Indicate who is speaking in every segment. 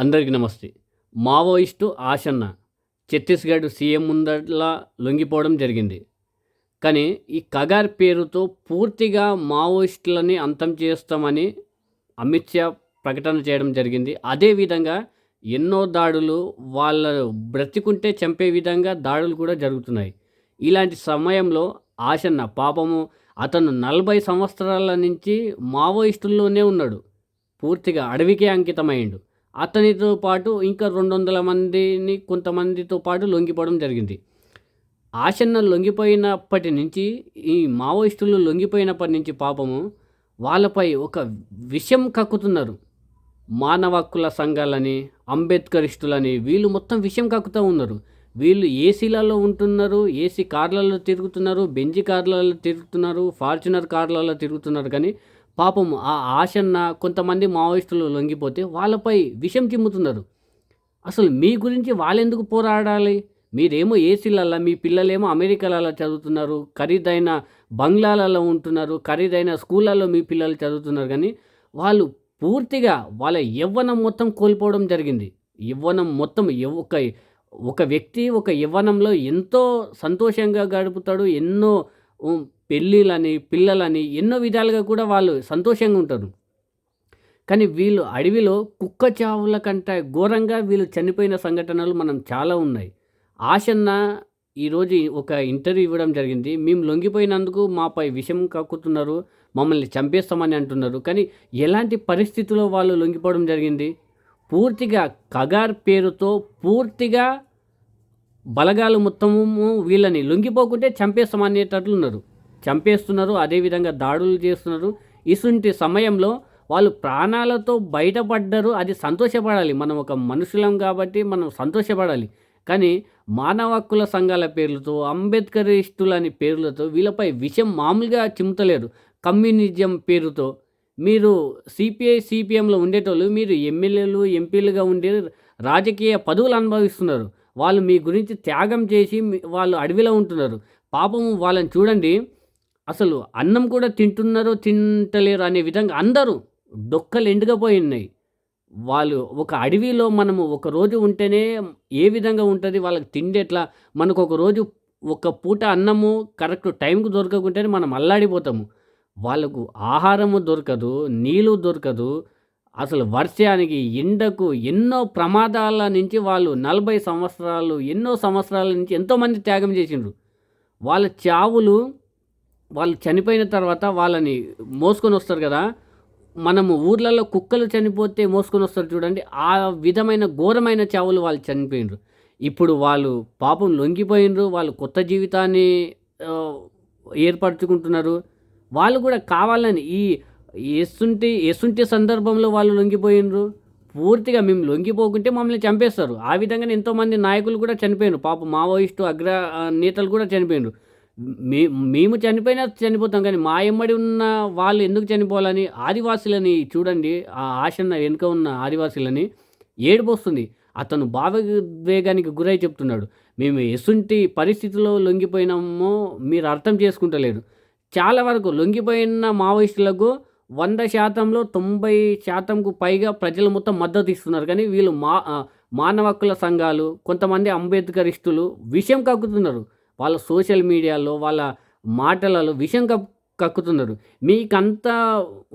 Speaker 1: అందరికీ నమస్తే. Maoist Ashanna Chhattisgarh CM ముందట్లా లొంగిపోవడం జరిగింది. కానీ ఈ కగార్ పేరుతో పూర్తిగా మావోయిస్టులని అంతం చేస్తామని అమిత్ షా ప్రకటన చేయడం జరిగింది. అదేవిధంగా ఎన్నో దాడులు వాళ్ళ బ్రతికుంటే చంపే విధంగా దాడులు కూడా జరుగుతున్నాయి. ఇలాంటి సమయంలో ఆశన్న పాపము అతను నలభై సంవత్సరాల నుంచి మావోయిస్టుల్లోనే ఉన్నాడు. పూర్తిగా అడవికే అంకితమైండు అతనితో పాటు ఇంకా రెండు వందల మందిని కొంతమందితో పాటు లొంగిపోవడం జరిగింది. ఆశన్న లొంగిపోయినప్పటి నుంచి ఈ మావోయిస్టులు లొంగిపోయినప్పటి నుంచి పాపము వాళ్ళపై ఒక విషం కక్కుతున్నారు. మానవ హక్కుల సంఘాలని అంబేద్కరిస్టులని వీళ్ళు మొత్తం విషయం కక్కుతూ ఉన్నారు. వీళ్ళు ఏసీలలో ఉంటున్నారు ఏసీ కార్లలో తిరుగుతున్నారు బెంజి కార్లలో తిరుగుతున్నారు ఫార్చునర్ కార్లలో తిరుగుతున్నారు కానీ పాపం ఆ ఆశన్న కొంతమంది మావోయిస్టులు లొంగిపోతే వాళ్ళపై విషం చిమ్ముతున్నారు. అసలు మీ గురించి వాళ్ళెందుకు పోరాడాలి? మీరేమో ఏసీలలో మీ పిల్లలేమో అమెరికాలలో చదువుతున్నారు ఖరీదైన బంగ్లాలలో ఉంటున్నారు ఖరీదైన స్కూళ్ళలో మీ పిల్లలు చదువుతున్నారు కానీ వాళ్ళు పూర్తిగా వాళ్ళ యవ్వనం మొత్తం కోల్పోవడం జరిగింది. యవ్వనం మొత్తం ఒక ఒక వ్యక్తి ఒక యవ్వనంలో ఎంతో సంతోషంగా గడుపుతాడు ఎన్నో పెళ్ళిళ్ళని పిల్లలని ఎన్నో విధాలుగా కూడా వాళ్ళు సంతోషంగా ఉంటారు. కానీ వీళ్ళు అడవిలో కుక్క చావుల కంటే ఘోరంగా వీళ్ళు చనిపోయిన సంఘటనలు మనం చాలా ఉన్నాయి. ఆశన్న ఈరోజు ఒక ఇంటర్వ్యూ ఇవ్వడం జరిగింది. మేము లొంగిపోయినందుకు మాపై విషం కక్కుతున్నారు మమ్మల్ని చంపేస్తామని అంటున్నారు. కానీ ఎలాంటి పరిస్థితుల్లో వాళ్ళు లొంగిపోవడం జరిగింది? పూర్తిగా కగార్ పేరుతో పూర్తిగా బలగాలు మొత్తము వీళ్ళని లొంగిపోకుంటే చంపేస్తామనేటట్లు ఉన్నారు చంపేస్తున్నారు అదేవిధంగా దాడులు చేస్తున్నారు. ఇసుంటి సమయంలో వాళ్ళు ప్రాణాలతో బయటపడ్డారు. అది సంతోషపడాలి. మనం ఒక మనుషులం కాబట్టి మనం సంతోషపడాలి. కానీ మానవ హక్కుల సంఘాల పేర్లతో అంబేద్కరిస్టులని పేర్లతో వీళ్ళపై విషయం మామూలుగా చిమ్ముతలేరు. కమ్యూనిజం పేరుతో. మీరు సిపిఐ సిపిఎంలో ఉండేటోళ్ళు మీరు ఎమ్మెల్యేలు ఎంపీలుగా ఉండే రాజకీయ పదవులు అనుభవిస్తున్నారు. వాళ్ళు మీ గురించి త్యాగం చేసి వాళ్ళు అడవిలో ఉంటున్నారు. పాపం వాళ్ళని చూడండి. అసలు అన్నం కూడా తింటున్నారో తింటలేరు అనే విధంగా అందరూ డొక్కలు ఎండుకపోయి ఉన్నాయి. వాళ్ళు ఒక అడవిలో మనము ఒక రోజు ఉంటేనే ఏ విధంగా ఉంటుంది? వాళ్ళకి తిండి ఎట్లా? మనకు ఒక రోజు ఒక పూట అన్నము కరెక్ట్ టైంకు దొరకకుంటేనే మనం అల్లాడిపోతాము. వాళ్ళకు ఆహారము దొరకదు నీళ్ళు దొరకదు. అసలు వర్షానికి ఎండకు ఎన్నో ప్రమాదాల నుంచి వాళ్ళు నలభై సంవత్సరాలు ఎన్నో సంవత్సరాల నుంచి ఎంతోమంది త్యాగం చేసిండ్రు. వాళ్ళ చావులు వాళ్ళు చనిపోయిన తర్వాత వాళ్ళని మోసుకొని వస్తారు కదా మనము ఊర్లలో కుక్కలు చనిపోతే మోసుకొని వస్తారు చూడండి ఆ విధమైన ఘోరమైన చావులు వాళ్ళు చనిపోయినరు. ఇప్పుడు వాళ్ళు పాపం లొంగిపోయినరు వాళ్ళు కొత్త జీవితాన్ని ఏర్పరచుకుంటున్నారు. వాళ్ళు కూడా కావాలని ఈ ఎసుంటి ఎసుంటి సందర్భంలో వాళ్ళు లొంగిపోయినరు. పూర్తిగా మేము లొంగిపోకుంటే మమ్మల్ని చంపేస్తారు. ఆ విధంగానే ఎంతోమంది నాయకులు కూడా చనిపోయినారు. పాప మావోయిస్టు అగ్ర నేతలు కూడా చనిపోయినారు. మే మేము చనిపోయినా చనిపోతాం కానీ మా ఎమ్మడి ఉన్న వాళ్ళు ఎందుకు చనిపోవాలని ఆదివాసులని చూడండి ఆ ఆశన్న వెనుక ఉన్న ఆదివాసులని ఏడిపోస్తుంది. అతను భావోద్వేగానికి గురై చెప్తున్నాడు. మేము ఎసుంటి పరిస్థితిలో లొంగిపోయినామో మీరు అర్థం చేసుకుంటలేరు. చాలా వరకు లొంగిపోయిన మావోయిస్టులకు వంద శాతంలో తొంభై శాతంకు పైగా ప్రజలు మొత్తం మద్దతు ఇస్తున్నారు. కానీ వీళ్ళు మా మానవ హక్కుల సంఘాలు కొంతమంది అంబేద్కరిస్తులు విషయం కక్కుతున్నారు. వాళ్ళ సోషల్ మీడియాలో వాళ్ళ మాటలలో విషయం కక్ కక్కుతున్నారు. మీకంతా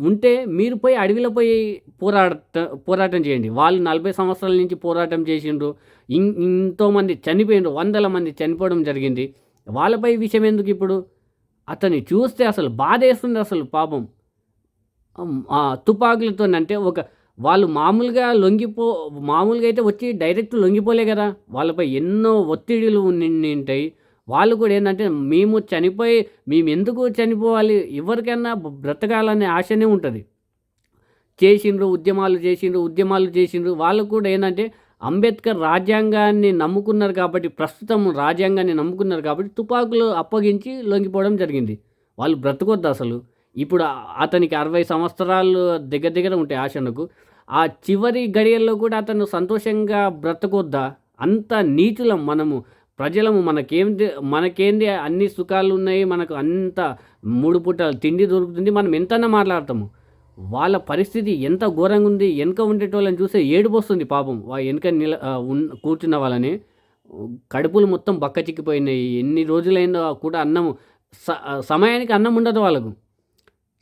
Speaker 1: ఉంటే మీరు పోయి అడవిలో పోయి పోరాట పోరాటం చేయండి. వాళ్ళు నలభై సంవత్సరాల నుంచి పోరాటం చేసిండ్రు. ఇం ఎంతోమంది చనిపోయిండ్రు. వందల మంది చనిపోవడం జరిగింది. వాళ్ళపై విషయం ఎందుకు ఇప్పుడు? అతన్ని చూస్తే అసలు బాధేస్తుంది అసలు పాపం. తుపాకులతో అంటే ఒక వాళ్ళు మామూలుగా లొంగిపో మామూలుగా అయితే వచ్చి డైరెక్ట్ లొంగిపోలే కదా. వాళ్ళపై ఎన్నో ఒత్తిడిలు ఉంటాయి. వాళ్ళు కూడా ఏంటంటే మేము చనిపోయి మేము ఎందుకు చనిపోవాలి? ఎవరికైనా బ్రతకాలనే ఆశనే ఉంటుంది. చేసిండ్రు ఉద్యమాలు చేసిండ్రు ఉద్యమాలు చేసిండ్రు. వాళ్ళు కూడా ఏంటంటే అంబేద్కర్ రాజ్యాంగాన్ని నమ్ముకున్నారు కాబట్టి ప్రస్తుతం రాజ్యాంగాన్ని నమ్ముకున్నారు కాబట్టి తుపాకులు అప్పగించి లొంగిపోవడం జరిగింది. వాళ్ళు బ్రతకొద్దు అసలు. ఇప్పుడు అతనికి అరవై సంవత్సరాలు దగ్గర దగ్గర ఉంటాయి ఆశనకు. ఆ చివరి గడియల్లో కూడా అతను సంతోషంగా బ్రతకొద్దా? అంత నీచులం మనము. ప్రజలము మనకేంది మనకేంది అన్ని సుఖాలు ఉన్నాయి మనకు అంత మూడు పూటలు తిండి దొరుకుతుంది మనం ఎంతైనా మాట్లాడతాము. వాళ్ళ పరిస్థితి ఎంత ఘోరంగా ఉంది వెనక ఉండేటోళ్ళని చూస్తే ఏడుపు వస్తుంది పాపం. వా వెనక నిల ఉన్- కూర్చున్న వాళ్ళని. కడుపులు మొత్తం బక్క చిక్కిపోయినాయి ఎన్ని రోజులైందో కూడా అన్నం స- సమయానికి అన్నం ఉండదు వాళ్ళకు.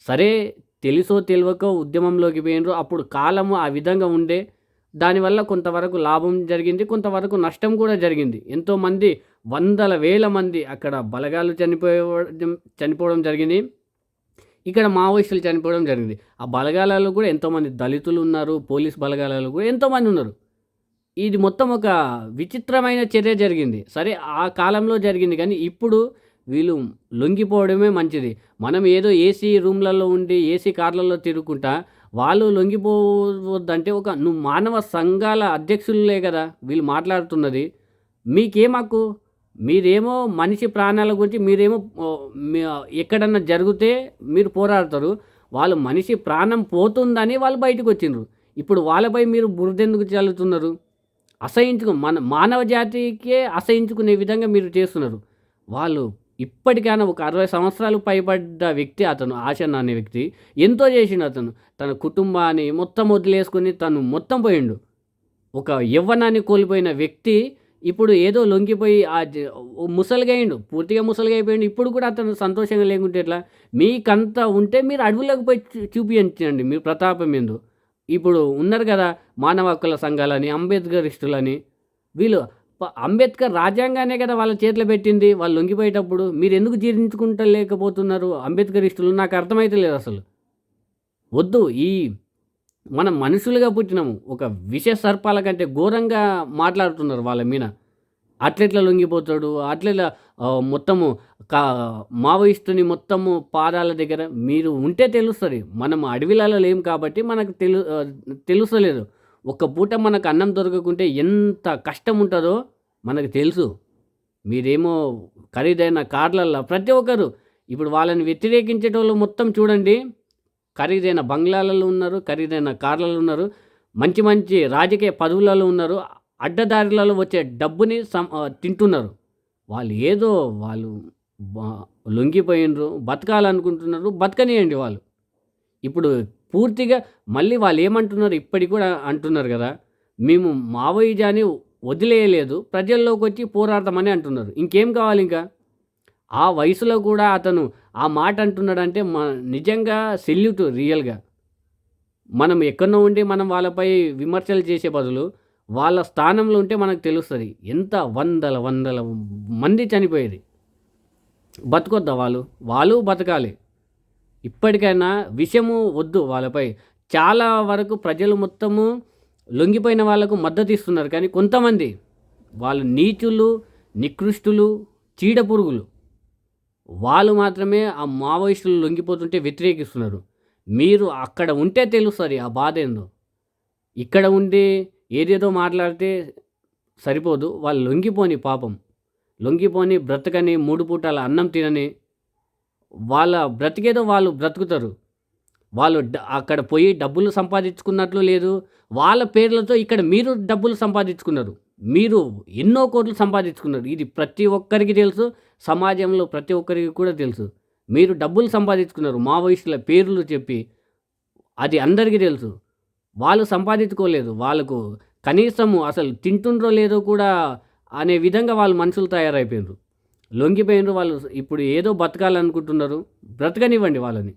Speaker 1: సరే తెలుసో తెలియకో ఉద్యమంలోకి పోయినరు. అప్పుడు కాలము ఆ విధంగా ఉండే దానివల్ల కొంతవరకు లాభం జరిగింది కొంతవరకు నష్టం కూడా జరిగింది. ఎంతోమంది వందల వేల మంది అక్కడ బలగాలు చనిపోయే చనిపోవడం జరిగింది. ఇక్కడ మావోయిస్టులు చనిపోవడం జరిగింది. ఆ బలగాలలో కూడా ఎంతోమంది దళితులు ఉన్నారు పోలీస్ బలగాలలో కూడా ఎంతోమంది ఉన్నారు. ఇది మొత్తం ఒక విచిత్రమైన చర్య జరిగింది. సరే ఆ కాలంలో జరిగింది కానీ ఇప్పుడు వీళ్ళు లొంగిపోవడమే మంచిది. మనం ఏదో ఏసీ రూమ్లలో ఉండి ఏసీ కార్లలో తిరుగుకుంటా వాళ్ళు లొంగిపోవద్దంటే ఒక నువ్వు మానవ సంఘాల అధ్యక్షులే కదా వీళ్ళు మాట్లాడుతున్నది. మీకేం హక్కు మీరేమో మనిషి ప్రాణాల గురించి మీరేమో ఎక్కడన్నా జరిగితే మీరు పోరాడతారు. వాళ్ళు మనిషి ప్రాణం పోతుందని వాళ్ళు బయటకు వచ్చిండ్రు. ఇప్పుడు వాళ్ళపై మీరు బురదెందుకు చల్లుతున్నారు? అసహించుకు మన మానవ జాతికే అసహించుకునే విధంగా మీరు చేస్తున్నారు. వాళ్ళు ఇప్పటికైనా ఒక అరవై సంవత్సరాలు పైబడ్డ వ్యక్తి అతను ఆశన్న అనే వ్యక్తి ఎంతో చేసిండు అతను. తన కుటుంబాన్ని మొత్తం వదిలేసుకుని తను మొత్తం పోయిండు. ఒక యవ్వనాన్ని కోల్పోయిన వ్యక్తి ఇప్పుడు ఏదో లొంగిపోయి ఆ ముసలిగైండు పూర్తిగా ముసలిగైపోయిండు. ఇప్పుడు కూడా అతను సంతోషంగా లేకుంటే ఎట్లా? మీకంతా ఉంటే మీరు అడవులకు పోయి చూపించండి మీరు ప్రతాపం ఎందు. ఇప్పుడు ఉన్నారు కదా మానవ హక్కుల సంఘాలని అంబేద్కరిస్టులని. వీళ్ళు అంబేద్కర్ రాజ్యాంగానే కదా వాళ్ళ చేతిలో పెట్టింది. వాళ్ళు లొంగిపోయేటప్పుడు మీరు ఎందుకు జీర్ణించుకుంటలేకపోతున్నారు? అంబేద్కరిస్టులు నాకు అర్థమైతే లేదు అసలు. వద్దు ఈ మనం మనుషులుగా పుట్టినాము. ఒక విష సర్పాల కంటే ఘోరంగా మాట్లాడుతున్నారు వాళ్ళ మీద. అట్లెట్లా లొంగిపోతాడు? అట్లెట్లా మొత్తము కా మావోయిస్టుని మొత్తము పాదాల దగ్గర మీరు ఉంటే తెలుస్తుంది. మనం అడవిలలో లేం కాబట్టి మనకు తెలు తెలుస్తలేదు. ఒక పూట మనకు అన్నం దొరకకుంటే ఎంత కష్టం ఉంటుందో మనకు తెలుసు. మీరేమో ఖరీదైన కార్లల్లో ప్రతి ఒక్కరు ఇప్పుడు వాళ్ళని వ్యతిరేకించేటోళ్ళు మొత్తం చూడండి. ఖరీదైన బంగ్లాలలో ఉన్నారు ఖరీదైన కార్లలో ఉన్నారు మంచి మంచి రాజకీయ పదవులలో ఉన్నారు అడ్డదారులలో వచ్చే డబ్బుని సం తింటున్నారు. వాళ్ళు ఏదో వాళ్ళు లొంగిపోయినరు బతకాలనుకుంటున్నారు బతకనియండి వాళ్ళు. ఇప్పుడు పూర్తిగా మళ్ళీ వాళ్ళు ఏమంటున్నారు ఇప్పటికి కూడా అంటున్నారు కదా మేము మావోయిజాన్ని వదిలేయలేదు ప్రజల్లోకి వచ్చి పోరాడతామని అంటున్నారు. ఇంకేం కావాలి ఇంకా? ఆ వయసులో కూడా అతను ఆ మాట అంటున్నాడంటే మన నిజంగా సెల్యూట్ రియల్గా మనం ఎక్కడో ఉండి మనం వాళ్ళపై విమర్శలు చేసే బదులు వాళ్ళ స్థానంలో ఉంటే మనకు తెలుస్తుంది. ఎంత వందల వందల మంది చనిపోయేది. బతుకొద్దా వాళ్ళు? వాళ్ళు బతకాలి. ఇప్పటికైనా విషము వద్దు వాళ్ళపై. చాలా వరకు ప్రజలు మొత్తము లొంగిపోయిన వాళ్ళకు మద్దతు ఇస్తున్నారు. కానీ కొంతమంది వాళ్ళు నీచులు నికృష్టులు చీడ పురుగులు వాళ్ళు మాత్రమే ఆ మావోయిస్టులు లొంగిపోతుంటే వ్యతిరేకిస్తున్నారు. మీరు అక్కడ ఉంటే తెలుస్తుంది ఆ బాధ ఏందో. ఇక్కడ ఉండి ఏదేదో మాట్లాడితే సరిపోదు. వాళ్ళు లొంగిపోని పాపం. లొంగిపోని బ్రతకని మూడు పూటల అన్నం తినని వాళ్ళ బ్రతికేదో వాళ్ళు బ్రతుకుతారు. వాళ్ళు అక్కడ పోయి డబ్బులు సంపాదించుకున్నట్లు లేదు. వాళ్ళ పేర్లతో ఇక్కడ మీరు డబ్బులు సంపాదించుకున్నారు. మీరు ఎన్నో కోట్లు సంపాదించుకున్నారు. ఇది ప్రతి ఒక్కరికి తెలుసు. సమాజంలో ప్రతి ఒక్కరికి కూడా తెలుసు. మీరు డబ్బులు సంపాదించుకున్నారు. మావోయిస్టుల పేర్లు చెప్పి అది అందరికీ తెలుసు. వాళ్ళు సంపాదించుకోలేదు. వాళ్ళకు కనీసము అసలు తింటుండ్రో లేదో కూడా అనే విధంగా వాళ్ళు మనుషులు తయారైపోయినారు లొంగిపోయినారు వాళ్ళు ఇప్పుడు ఏదో బతకాలనుకుంటున్నారు. బ్రతకనివ్వండి వాళ్ళని.